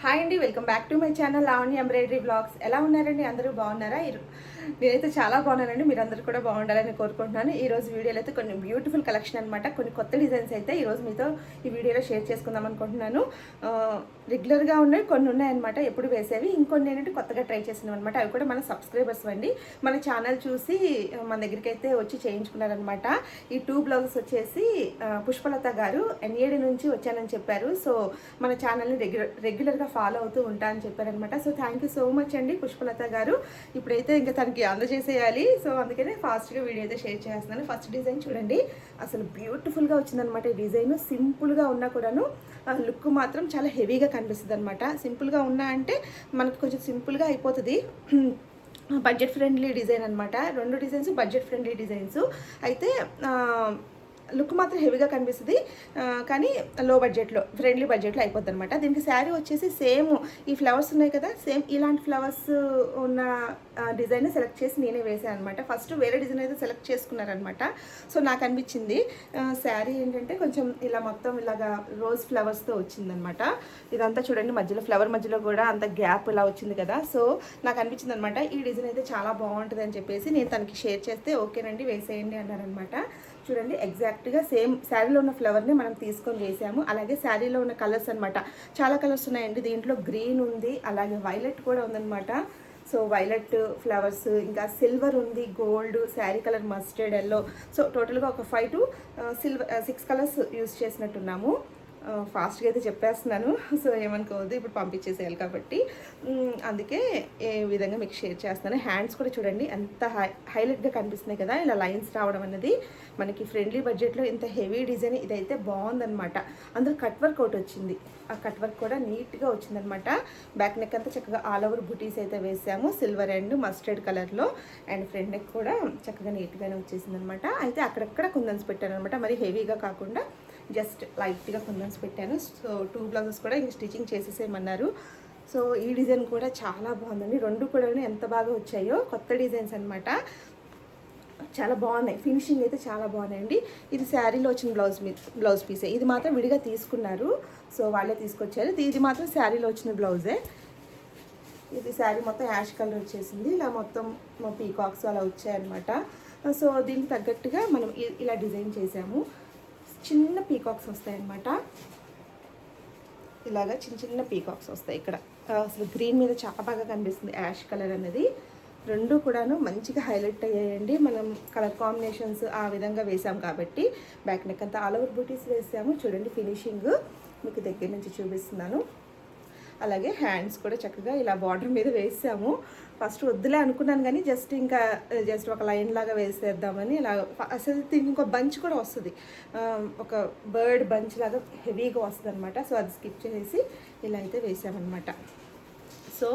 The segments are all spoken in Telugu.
హాయ్ అండి welcome back to my channel Lavanya embroidery blogs. ఎలా ఉన్నారండి? అందరూ బాగున్నారా? నేనైతే చాలా బాగున్నానండి మీరందరూ కూడా బాగుండాలని కోరుకుంటున్నాను. ఈ రోజు వీడియోలో అయితే కొన్ని బ్యూటిఫుల్ కలెక్షన్ అనమాట కొన్ని కొత్త డిజైన్స్ అయితే ఈరోజు మీతో ఈ వీడియోలో షేర్ చేసుకుందాం అనుకుంటున్నాను. రెగ్యులర్గా ఉన్నాయి కొన్ని ఉన్నాయన్నమాట ఎప్పుడు వేసేవి ఇంకొన్ని ఏంటంటే కొత్తగా ట్రై చేసినవి అనమాట అవి కూడా మన సబ్స్క్రైబర్స్ అండి. మన ఛానల్ చూసి మన దగ్గరికి అయితే వచ్చి చేయించుకున్నారనమాట ఈ టూ బ్లౌజెస్ వచ్చేసి పుష్పలత గారు ఎన్ఏడి నుంచి వచ్చానని చెప్పారు. సో మన ఛానల్ని రెగ్యులర్ రెగ్యులర్గా ఫాలో అవుతూ ఉంటా అని చెప్పారనమాట. So thank you so much అండి పుష్పలత గారు. ఇప్పుడైతే ఇంకా తనకి అందజేసేయాలి. సో అందుకనే ఫాస్ట్గా వీడియో అయితే షేర్ చేస్తున్నాను. ఫస్ట్ డిజైన్ చూడండి. అసలు బ్యూటిఫుల్గా వచ్చిందనమాట ఈ డిజైన్. సింపుల్గా ఉన్నా కూడాను లుక్ మాత్రం చాలా హెవీగా కనిపిస్తుంది అనమాట సింపుల్గా ఉన్నా అంటే మనకు కొంచెం సింపుల్గా అయిపోతుంది. బడ్జెట్ ఫ్రెండ్లీ డిజైన్ అనమాట. రెండు డిజైన్స్ బడ్జెట్ ఫ్రెండ్లీ డిజైన్స్. అయితే లుక్ మాత్రం హెవీగా కనిపిస్తుంది. కానీ లో బడ్జెట్లో ఫ్రెండ్లీ బడ్జెట్లో అయిపోద్ది అనమాట దీనికి శారీ వచ్చేసి సేమ్ ఈ ఫ్లవర్స్ ఉన్నాయి కదా సేమ్ ఇలాంటి ఫ్లవర్స్ ఉన్న డిజైన్ సెలెక్ట్ చేసి నేనే వేసాను అనమాట ఫస్ట్ వేరే డిజైన్ అయితే సెలెక్ట్ చేసుకున్నారనమాట సో నాకు అనిపించింది. శారీ ఏంటంటే కొంచెం ఇలా మొత్తం ఇలాగా రోజ్ ఫ్లవర్స్తో వచ్చిందనమాట ఇదంతా చూడండి మధ్యలో ఫ్లవర్ మధ్యలో కూడా అంత గ్యాప్ ఇలా వచ్చింది కదా. సో నాకు అనిపించింది అనమాట ఈ డిజైన్ అయితే చాలా బాగుంటుంది అని చెప్పేసి నేను తనకి షేర్ చేస్తే ఓకేనండి వేసేయండి అన్నారనమాట చూడండి ఎగ్జాక్ట్గా సేమ్ శారీలో ఉన్న ఫ్లవర్ని మనం తీసుకొని చేసాము అలాగే శారీలో ఉన్న కలర్స్ అన్నమాట. చాలా కలర్స్ ఉన్నాయండి. దీంట్లో గ్రీన్ ఉంది అలాగే వైలెట్ కూడా ఉందన్నమాట. సో వైలెట్ ఫ్లవర్స్ ఇంకా సిల్వర్ ఉంది gold sari colour mustard yellow so టోటల్గా ఒక five two silver six colours use చేసినట్టున్నాము. ఫాస్ట్గా అయితే చెప్పేస్తున్నాను. సో ఏమనుకోవద్దు. ఇప్పుడు పంపించేసేయాలి కాబట్టి. అందుకే ఏ విధంగా మీకు షేర్ చేస్తున్నాను. హ్యాండ్స్ కూడా చూడండి. ఎంత హై హైలైట్గా కనిపిస్తున్నాయి కదా. ఇలా లైన్స్ రావడం అనేది మనకి ఫ్రెండ్లీ బడ్జెట్లో ఇంత హెవీ డిజైన్ ఇదైతే బాగుందనమాట అందులో కట్ వర్క్ ఒకటి వచ్చింది. ఆ కట్ వర్క్ కూడా నీట్గా వచ్చిందనమాట బ్యాక్ నెక్ అంతా చక్కగా ఆల్ ఓవర్ బుటీస్ అయితే వేసాము. సిల్వర్ అండ్ మస్టర్డ్ కలర్లో. అండ్ ఫ్రంట్ నెక్ కూడా చక్కగా నీట్గానే వచ్చేసింది అనమాట అయితే అక్కడక్కడ కుందన్స్ పెట్టాను అనమాట మరి హెవీగా కాకుండా జస్ట్ లైట్గా కుందన్స్ పెట్టాను. సో టూ బ్లౌజెస్ కూడా ఇంక స్టిచ్చింగ్ చేసేసేయమన్నారు. సో ఈ డిజైన్ కూడా చాలా బాగుందండి. రెండు కూడా ఎంత బాగా వచ్చాయో కొత్త డిజైన్స్ అనమాట చాలా బాగున్నాయి. ఫినిషింగ్ అయితే చాలా బాగున్నాయండి. ఇది శారీలో వచ్చిన బ్లౌజ్ బ్లౌజ్ పీసే. ఇది మాత్రం విడిగా తీసుకున్నారు. సో వాళ్ళే తీసుకొచ్చారు. ఇది- మాత్రం శారీలో వచ్చిన బ్లౌజే. ఇది శారీ మొత్తం యాష్ కలర్ వచ్చేసింది. ఇలా మొత్తం పీకాక్స్ అలా వచ్చాయన్నమాట. సో దీనికి తగ్గట్టుగా మనం ఇలా డిజైన్ చేసాము. చిన్న పీకాక్స్ వస్తాయన్నమాట. ఇలాగా చిన్న చిన్న పీకాక్స్ వస్తాయి ఇక్కడ. అసలు గ్రీన్ మీద చాలా బాగా కనిపిస్తుంది యాష్ కలర్ అనేది. రెండు కూడాను మంచిగా హైలైట్ అయ్యాయండి. మనం కలర్ కాంబినేషన్స్ ఆ విధంగా వేసాం కాబట్టి బ్యాక్ నెక్ అంతా ఆల్ ఓవర్ బూటీస్ వేసాము. చూడండి ఫినిషింగ్ మీకు దగ్గర నుంచి చూపిస్తున్నాను. అలాగే హ్యాండ్స్ కూడా చక్కగా ఇలా బార్డర్ మీద వేసాము. ఫస్ట్ వద్దులే అనుకున్నాను కానీ జస్ట్ ఇంకా జస్ట్ ఒక లైన్ లాగా వేసేద్దామని ఇలా అసలు దీనికి ఇంకో బంచ్ కూడా వస్తుంది. ఒక బర్డ్ బంచ్ లాగా హెవీగా వస్తుంది అనమాట సో అది స్కిప్ చేసి ఇలా అయితే వేసామన్నమాట. సో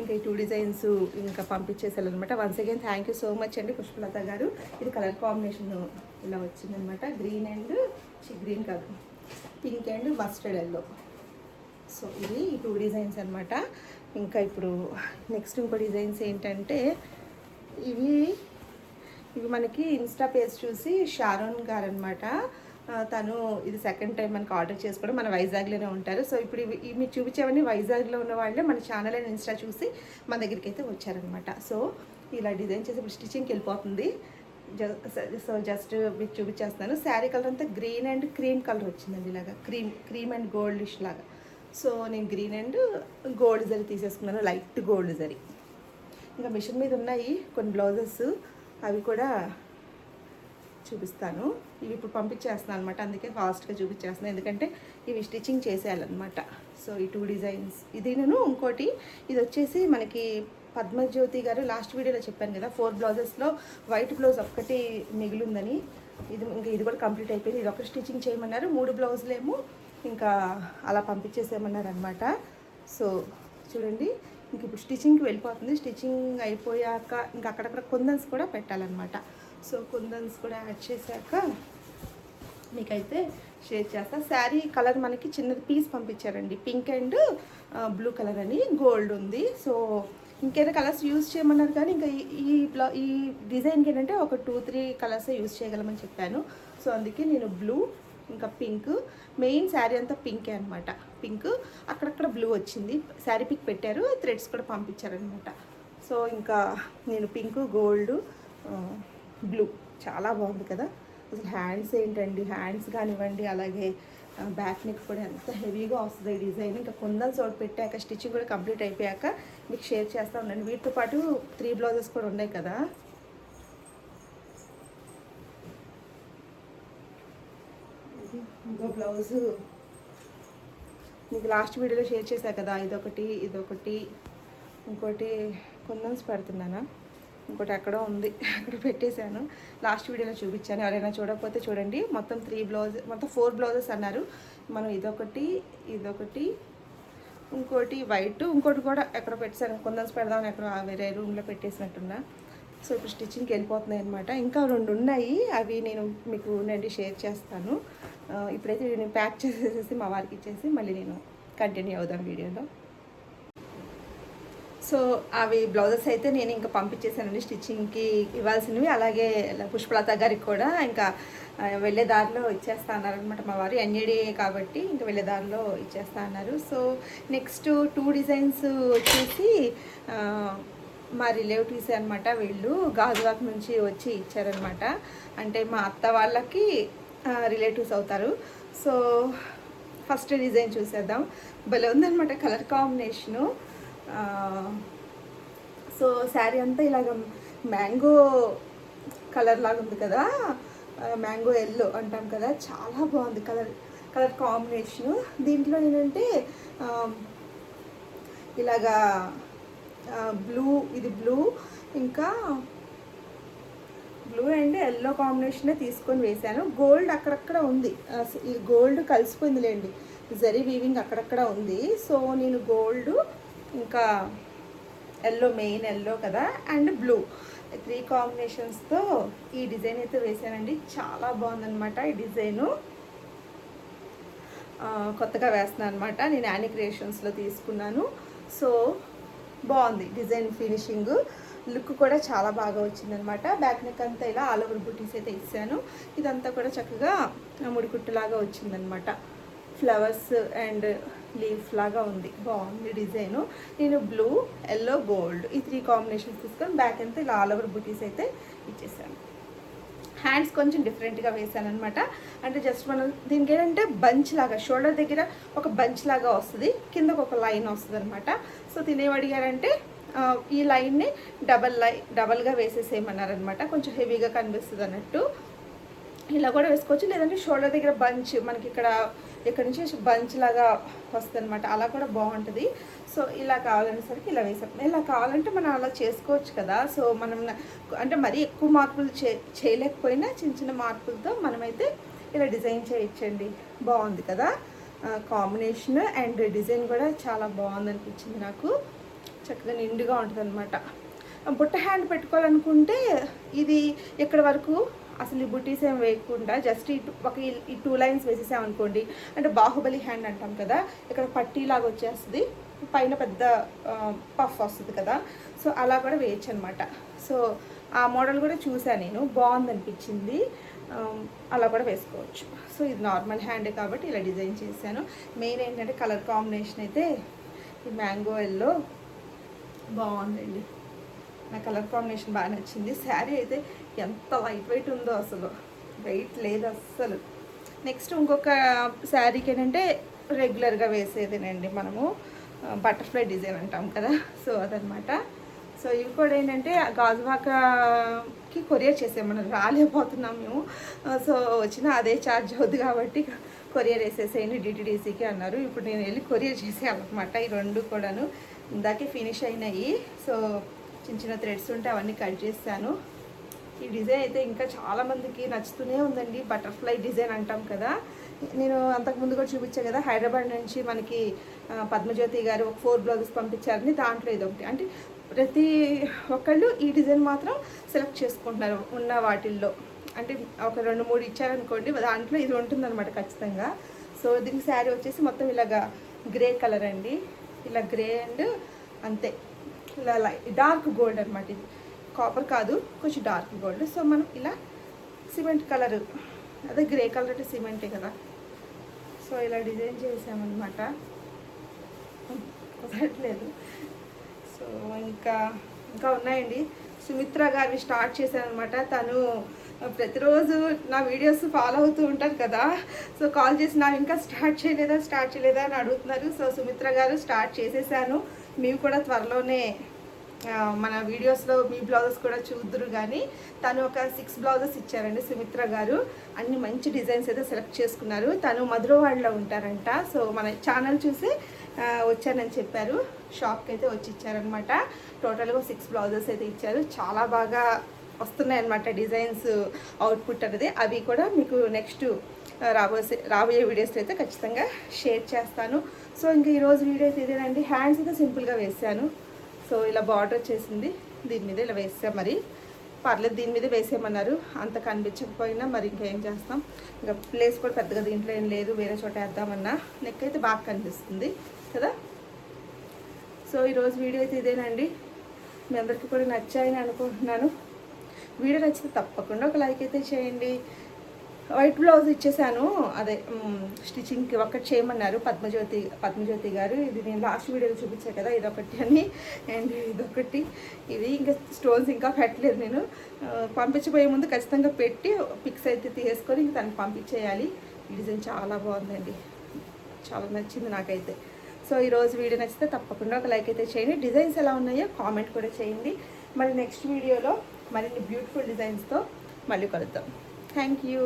ఇంకా ఈ టూ డిజైన్స్ ఇంకా పంపించేసాలన్నమాట once again thank you so much అండి పుష్పలత గారు. ఇది కలర్ కాంబినేషన్ ఇలా వచ్చిందనమాట గ్రీన్ అండ్ గ్రీన్ కాదు. Pink and mustard yellow so ఇది ఈ టూ డిజైన్స్ అనమాట ఇంకా ఇప్పుడు నెక్స్ట్ ఇంకో డిజైన్స్ ఏంటంటే ఇవి ఇవి మనకి ఇన్స్టా పేజ్ చూసి షారోన్ గారు అనమాట తను ఇది సెకండ్ టైం మనకి ఆర్డర్ చేసుకోవడం మన వైజాగ్లోనే ఉంటారు. సో ఇప్పుడు ఇవి ఇవి చూపించేవన్నీ వైజాగ్లో ఉన్న వాళ్ళే మన ఛానల్ అండ్ ఇన్స్టా చూసి మన దగ్గరికి అయితే వచ్చారనమాట సో ఇలా డిజైన్ చేసి ఇప్పుడు స్టిచ్చింగ్కి వెళ్ళిపోతుంది. సో జస్ట్ మీకు చూపించేస్తాను శారీ కలర్ అంతా గ్రీన్ అండ్ క్రీమ్ కలర్ వచ్చిందండి ఇలాగా. క్రీమ్ క్రీమ్ అండ్ గోల్డిష్ లాగా. సో నేను గ్రీన్ అండ్ గోల్డ్ జరీ తీసేసుకున్నాను లైట్ గోల్డ్ జరీ. ఇంకా మిషన్ మీద ఉన్నాయి కొన్ని బ్లౌజెస్ అవి కూడా చూపిస్తాను. ఇవి ఇప్పుడు పంపించేస్తున్నాను అనమాట అందుకే ఫాస్ట్గా చూపించేస్తున్నాను. ఎందుకంటే ఇవి స్టిచ్చింగ్ చేసేయాలన్నమాట. సో ఈ టూ డిజైన్స్ ఇది నేను ఇంకోటి ఇది వచ్చేసి మనకి పద్మజ్యోతి గారు లాస్ట్ వీడియోలో చెప్పాను కదా ఫోర్ బ్లౌజెస్లో వైట్ బ్లౌజ్ ఒక్కటి మిగిలిందని. ఇది ఇంకా ఇది కూడా కంప్లీట్ అయిపోయింది. ఇది ఒక స్టిచ్చింగ్ చేయమన్నారు మూడు బ్లౌజులేమో ఇంకా అలా పంపించేసేయమన్నారనమాట సో చూడండి ఇంక ఇప్పుడు స్టిచ్చింగ్కి వెళ్ళిపోతుంది. స్టిచ్చింగ్ అయిపోయాక ఇంకా అక్కడక్కడ కుందన్స్ కూడా పెట్టాలన్నమాట. సో కుందన్స్ కూడా యాడ్ చేశాక మీకైతే షేర్ చేస్తా. శారీ కలర్ మనకి చిన్నది పీస్ పంపించారండి. పింక్ అండ్ బ్లూ కలర్ అని గోల్డ్ ఉంది. సో ఇంకేదో కలర్స్ యూజ్ చేయమన్నారు కానీ ఇంకా ఈ- బ్లౌ ఈ డిజైన్కి ఏంటంటే ఒక టూ త్రీ కలర్స్ యూజ్ చేయగలమని చెప్పాను. సో అందుకే నేను బ్లూ ఇంకా పింక్. మెయిన్ శారీ అంతా పింకే అనమాట పింక్. అక్కడక్కడ బ్లూ వచ్చింది. శారీ పిక్ పెట్టారు. థ్రెడ్స్ కూడా పంపించారనమాట సో ఇంకా నేను పింక్ గోల్డ్ బ్లూ. చాలా బాగుంది కదా. అసలు హ్యాండ్స్ ఏంటండి? హ్యాండ్స్ కానివ్వండి అలాగే బ్యాక్ నెక్ కూడా ఎంత హెవీగా వస్తుంది ఈ డిజైన్. ఇంకా కొందరు చోటు పెట్టాక స్టిచ్చింగ్ కూడా కంప్లీట్ అయిపోయాక మీకు షేర్ చేస్తూ ఉన్నాను. వీటితో పాటు త్రీ బ్లౌజెస్ కూడా ఉన్నాయి కదా ఇది ఇంకో బ్లౌజు మీకు లాస్ట్ వీడియోలో షేర్ చేశా కదా ఇదొకటి ఇదొకటి ఇంకోటి కొందన్స్ పెడుతున్నానా? ఇంకోటి ఎక్కడో ఉంది అక్కడ పెట్టేశాను. లాస్ట్ వీడియోలో చూపించాను ఎవరైనా చూడకపోతే చూడండి. మొత్తం త్రీ బ్లౌజ్ మొత్తం ఫోర్ బ్లౌజెస్ అన్నారు. మనం ఇదొకటి ఇదొకటి ఇంకోటి వైట్ ఇంకోటి కూడా ఎక్కడ పెట్టేశాను. కొందన్స్ పెడదామని ఎక్కడ వేరే రూమ్లో పెట్టేసినట్టున్నా. సో ఇప్పుడు స్టిచ్చింగ్కి వెళ్ళిపోతున్నాయి అనమాట ఇంకా రెండు ఉన్నాయి. అవి నేను మీకు నుండి షేర్ చేస్తాను. ఇప్పుడైతే నేను ప్యాక్ చేసేసి మా వారికి ఇచ్చేసి మళ్ళీ నేను కంటిన్యూ అవుదాం వీడియోలో. సో అవి బ్లౌజెస్ అయితే నేను ఇంకా పంపించేసానండి స్టిచ్చింగ్కి ఇవ్వాల్సినవి. అలాగే పుష్పలత గారికి కూడా ఇంకా వెళ్ళే దారిలో ఇచ్చేస్తా అన్నారు అనమాట మా వారు. ఎన్ఏడి కాబట్టి ఇంకా వెళ్ళే దారిలో ఇచ్చేస్తా అన్నారు. సో నెక్స్ట్ టూ డిజైన్స్ వచ్చేసి మా రిలేటివ్స్ అనమాట వీళ్ళు గాజువాక్ నుంచి వచ్చి ఇచ్చారనమాట అంటే మా అత్త వాళ్ళకి రిలేటివ్స్ అవుతారు. సో ఫస్ట్ డిజైన్ చూసేద్దాం. భలే ఉందనమాట కలర్ కాంబినేషను సో శారీ అంతా ఇలాగ మ్యాంగో కలర్ లాగా ఉంది కదా. మ్యాంగో ఎల్లో అంటాం కదా. చాలా బాగుంది కలర్ కలర్ కాంబినేషను దీంట్లో ఏంటంటే ఇలాగా బ్లూ ఇది బ్లూ ఇంకా బ్లూ అండ్ ఎల్లో కాంబినేషనే తీసుకొని వేశాను. గోల్డ్ అక్కడక్కడ ఉంది. ఈ గోల్డ్ కలిసిపోయిందిలేండి. జరీ వీవింగ్ అక్కడక్కడ ఉంది. సో నేను గోల్డ్ ఇంకా ఎల్లో మెయిన్ ఎల్లో కదా అండ్ బ్లూ త్రీ కాంబినేషన్స్తో ఈ డిజైన్ అయితే వేసానండి చాలా బాగుందన్నమాట ఈ డిజైను కొత్తగా వేస్తున్నాను అనమాట నేను యానీ క్రియేషన్స్లో తీసుకున్నాను. సో బాగుంది డిజైన్ ఫినిషింగ్. లుక్ కూడా చాలా బాగా వచ్చిందనమాట. బ్యాక్ నెక్ అంతా ఇలా ఆల్ ఓవర్ బుటీస్ అయితే ఇచ్చాను. ఇదంతా కూడా చక్కగా ముడికుట్టులాగా వచ్చిందనమాట. ఫ్లవర్స్ అండ్ లీఫ్ లాగా ఉంది. బాగుంది డిజైను. నేను బ్లూ ఎల్లో గోల్డ్ ఈ త్రీ కాంబినేషన్స్ తీసుకొని బ్యాక్ అంతా ఇలా ఆల్ ఓవర్ బుటీస్ అయితే ఇచ్చేసాను. హ్యాండ్స్ కొంచెం డిఫరెంట్గా వేసాను అనమాట అంటే జస్ట్ మనం దీనికి ఏంటంటే బంచ్ లాగా షోల్డర్ దగ్గర ఒక బంచ్ లాగా వస్తుంది కిందకు ఒక లైన్ వస్తుంది అనమాట సో తినేవి అడిగారంటే ఈ లైన్ని డబల్ లై డబల్గా వేసేసేయమన్నారనమాట కొంచెం హెవీగా కనిపిస్తుంది అన్నట్టు ఇలా కూడా వేసుకోవచ్చు. లేదంటే షోల్డర్ దగ్గర బంచ్ మనకి ఇక్కడ ఇక్కడ నుంచి బంచ్ లాగా వస్తుంది అనమాట అలా కూడా బాగుంటుంది. సో ఇలా కావాలనేసరికి ఇలా వేసాం. ఇలా కావాలంటే మనం అలా చేసుకోవచ్చు కదా. సో మనం అంటే మరీ ఎక్కువ మార్పులు చే చేయలేకపోయినా చిన్న చిన్న మార్పులతో మనమైతే ఇలా డిజైన్ చేయించండి బాగుంది కదా? కాంబినేషన్ అండ్ డిజైన్ కూడా చాలా బాగుంది అనిపించింది నాకు. చక్కగా నిండుగా ఉంటుంది అనమాట బుట్ట హ్యాండ్ పెట్టుకోవాలనుకుంటే ఇది ఎక్కడి వరకు? అసలు ఈ బుటీస్ ఏం వేయకుండా జస్ట్ ఈ ఒక ఈ- టూ లైన్స్ వేసేసామనుకోండి అంటే బాహుబలి హ్యాండ్ అంటాం కదా ఇక్కడ పట్టీలాగా వచ్చేస్తుంది. పైన పెద్ద పఫ్ వస్తుంది కదా. సో అలా కూడా వేయచ్చు అనమాట సో ఆ మోడల్ కూడా చూసాను నేను. బాగుంది అనిపించింది. అలా కూడా వేసుకోవచ్చు. సో ఇది నార్మల్ హ్యాండే కాబట్టి ఇలా డిజైన్ చేశాను. మెయిన్ ఏంటంటే కలర్ కాంబినేషన్ అయితే ఈ మ్యాంగో ఎల్లో బాగుందండి. నా కలర్ కాంబినేషన్ బాగా నచ్చింది. శారీ అయితే ఎంత లైట్ వెయిట్ ఉందో అసలు. వెయిట్ లేదు అస్సలు. నెక్స్ట్ ఇంకొక శారీకి ఏంటంటే రెగ్యులర్గా వేసేదేనండి మనము బటర్ఫ్లై డిజైన్ అంటాం కదా. సో అదనమాట సో ఇవి కూడా ఏంటంటే గాజువాకకి కొరియర్ చేసాం మనం రాలేకపోతున్నాం మేము. సో వచ్చిన అదే ఛార్జ్ అవుద్ది కాబట్టి కొరియర్ వేసేసేయండి డిటీడీసీకి అన్నారు. ఇప్పుడు నేను వెళ్ళి కొరియర్ చేసేయాలన్నమాట ఈ రెండు కూడాను. ఇందాకే ఫినిష్ అయినాయి. సో చిన్న చిన్న థ్రెడ్స్ ఉంటే అవన్నీ కట్ చేస్తాను. ఈ డిజైన్ అయితే ఇంకా చాలామందికి నచ్చుతూనే ఉందండి. బటర్ఫ్లై డిజైన్ అంటాం కదా. నేను అంతకుముందు కూడా చూపించాను కదా హైదరాబాద్ నుంచి మనకి పద్మజ్యోతి గారు ఒక ఫోర్ బ్లౌజెస్ పంపించారని దాంట్లో ఇది ఒకటి. అంటే ప్రతి ఒక్కళ్ళు ఈ డిజైన్ మాత్రం సెలెక్ట్ చేసుకుంటున్నారు ఉన్న వాటిల్లో. అంటే ఒక రెండు మూడు ఇచ్చారనుకోండి దాంట్లో ఇది ఉంటుందన్నమాట ఖచ్చితంగా. సో దీనికి శారీ వచ్చేసి మొత్తం ఇలాగా గ్రే కలర్ అండి. ఇలా గ్రే అండ్ అంతే. ఇలా డార్క్ గోల్డ్ అనమాట ఇది. కాపర్ కాదు కొంచెం డార్క్ గోల్డ్ సో మనం ఇలా సిమెంట్ కలర్ అదే గ్రే కలర్ అంటే సిమెంటే కదా. సో ఇలా డిజైన్ చేసామన్నమాట. కుదరట్లేదు సో ఇంకా ఇంకా ఉన్నాయండి. సుమిత్ర గారిని స్టార్ట్ చేశాను అనమాట తను ప్రతిరోజు నా వీడియోస్ ఫాలో అవుతూ ఉంటారు కదా. సో కాల్ చేసి నాకు ఇంకా స్టార్ట్ చేయలేదా స్టార్ట్ చేయలేదా? అని అడుగుతున్నారు. సో సుమిత్ర గారు స్టార్ట్ చేసేసాను. మేము కూడా త్వరలోనే మన వీడియోస్లో మీ బ్లౌజెస్ కూడా చూద్దరు కానీ తను ఒక సిక్స్ బ్లౌజెస్ ఇచ్చారండి సుమిత్ర గారు. అన్ని మంచి డిజైన్స్ అయితే సెలెక్ట్ చేసుకున్నారు. తను మధురవాడలో ఉంటారంట. సో మన ఛానల్ చూసి వచ్చానని చెప్పారు. షాప్కి అయితే వచ్చి ఇచ్చారనమాట టోటల్గా సిక్స్ బ్లౌజెస్ అయితే ఇచ్చారు. చాలా బాగా వస్తున్నాయి అనమాట డిజైన్స్ అవుట్పుట్ అనేది. అవి కూడా మీకు నెక్స్ట్ రాబోసే రాబోయే వీడియోస్లో అయితే ఖచ్చితంగా షేర్ చేస్తాను. సో ఇంకా ఈరోజు వీడియో అయితే ఇదేనండి. హ్యాండ్స్ అయితే సింపుల్గా వేసాను. సో ఇలా బార్డర్ వచ్చేసింది. దీని మీద ఇలా వేసాం మరి. పర్లేదు దీని మీద వేసేయమన్నారు. అంత కనిపించకపోయినా మరి ఇంకేం చేస్తాం? ఇంకా ప్లేస్ కూడా పెద్దగా దీంట్లో ఏం లేదు. వేరే చోట వేద్దామన్నా. నెక్ అయితే బాగా కనిపిస్తుంది కదా? సో ఈరోజు వీడియో అయితే ఇదేనండి. మీ అందరికీ కూడా నచ్చాయని అనుకుంటున్నాను. వీడియో నచ్చితే తప్పకుండా ఒక లైక్ అయితే చేయండి. వైట్ బ్లౌజ్ ఇచ్చేసాను. అదే స్టిచ్చింగ్కి ఒకటి చేయమన్నారు పద్మజ్యోతి పద్మజ్యోతి గారు. ఇది నేను లాస్ట్ వీడియోలో చూపించాను కదా ఇదొకటి అని. అండ్ ఇదొకటి. ఇది ఇంకా స్టోన్స్ ఇంకా పెట్టలేదు నేను. పంపించబోయే ముందు ఖచ్చితంగా పెట్టి పిక్స్ అయితే తీసుకొని ఇంక తనకి పంపించేయాలి. ఈ డిజైన్ చాలా బాగుందండి. చాలా నచ్చింది నాకైతే. సో ఈరోజు వీడియో నచ్చితే తప్పకుండా ఒక లైక్ అయితే చేయండి. డిజైన్స్ ఎలా ఉన్నాయో కామెంట్ కూడా చేయండి. మరి నెక్స్ట్ వీడియోలో మరిన్ని బ్యూటిఫుల్ డిజైన్స్తో మళ్ళీ కలుద్దాం. Thank you.